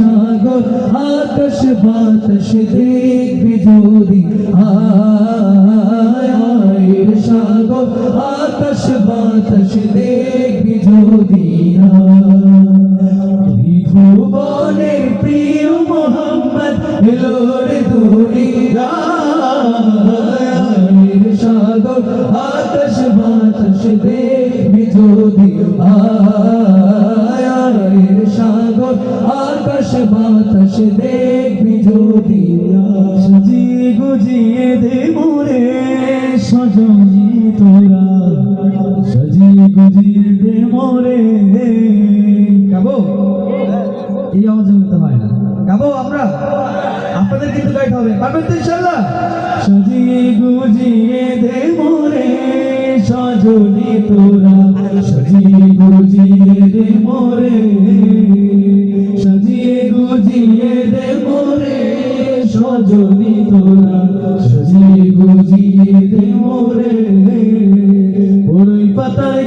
সাগর, আকাশ, বাতাস দেখবি যদি আয় আয় রে সাগর, আকাশ, বাতাস দেখবি যদি ভুবনের প্রিয় মোহাম্মদ, এলো দৌড়ি দুনিয়ায় বাতাস দেখবি যদি সাজিয়ে গুজিয়ে দে মোরে। সজনি তোরা সাজিয়ে গুজিয়ে দে মোরে। গাবো এই আওয়াজ করতে হয় না। গাবো আমরা আপনাদের কিন্তু গাইতে হবে। পারবেন তো ইনশাল্লাহ? সাজিয়ে গুজিয়ে দে মোরে, সজনি তোরা সাজিয়ে গুজিয়ে দে মোরে। তোরা সাজিয়ে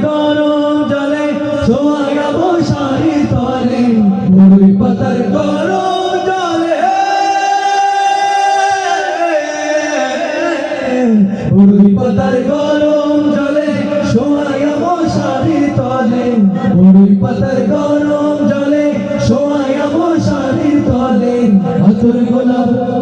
গরম জলে সোয়াগাবো শাড়ি তলে গরম জলে বড়ই পাতার গরম তলে বড়ই পাতার গরম জলে সোয়াগাবো শাড়ি তলে আতর গোলাপ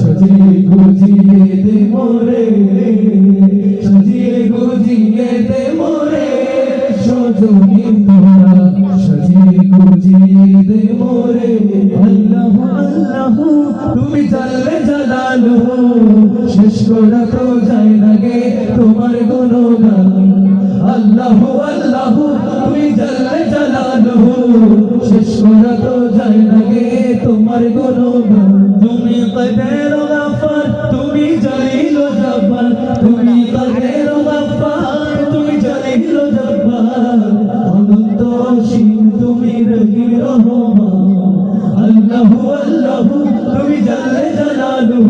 সজিয়ে গুজিয়ে দে মোরে। সজিয়ে গুজিয়ে দে মোরে, সজনি তোরা শেষ করা তো যায় না গে তোমার গুণগান। আল্লাহ আল্লাহ তোমার তুমি কদের গাফার তুমি জালিল জব্বার তুমি কদের গাফার তুমি জালিল জব্বার অনন্ত অসীম তুমি রহিম রহমান। আল্লাহ আল্লাহ তুমি জানলে জালালু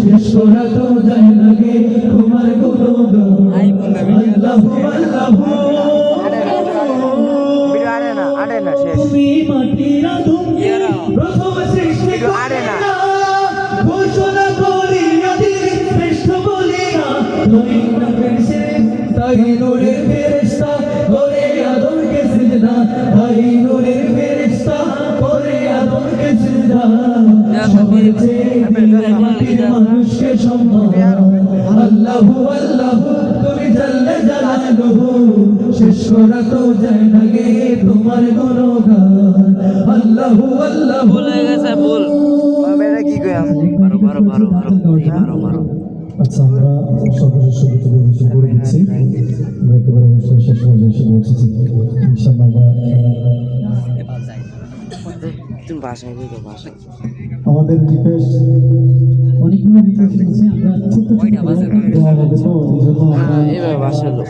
শেষ করা তো যায় না তোমার গুণগান। আল্লাহ ভিডিও আল্লাহ আরে না আরে না তুমি মাটির আদম। প্রথম সৃষ্টি। করিয়া, ঘোষণা করিয়া দিলি শ্রেষ্ঠ বলিয়া, নবের শেষ, তাই নূরের ফেরেশতা, করে আদমকে সিজদা, তাই নূরের ফেরেশতা, করে আদমকে সিজদা। সবার চেয়ে মাটির মানুষকে সম্মান। আল্লাহু আল্লাহু। শেষ করা তো যায় না গে তোমার গুণগান। আল্লাহু আল্লাহু। ভুল গেছে ভুল। এটা কি কই আমি বারো বারো বারো বারো এই বারো বারো আচ্ছা আমরা সর্বশেষ সংগীত পরিবেশন করে দিচ্ছি আমরা একেবারে অনুষ্ঠান শেষ পর্যায়ে এসে পৌঁছেছি ইনশাআল্লাহ আমরা তুমি বাসায় গিয়ে বাসায়। আমাদের অনেকগুলো আছে আমরা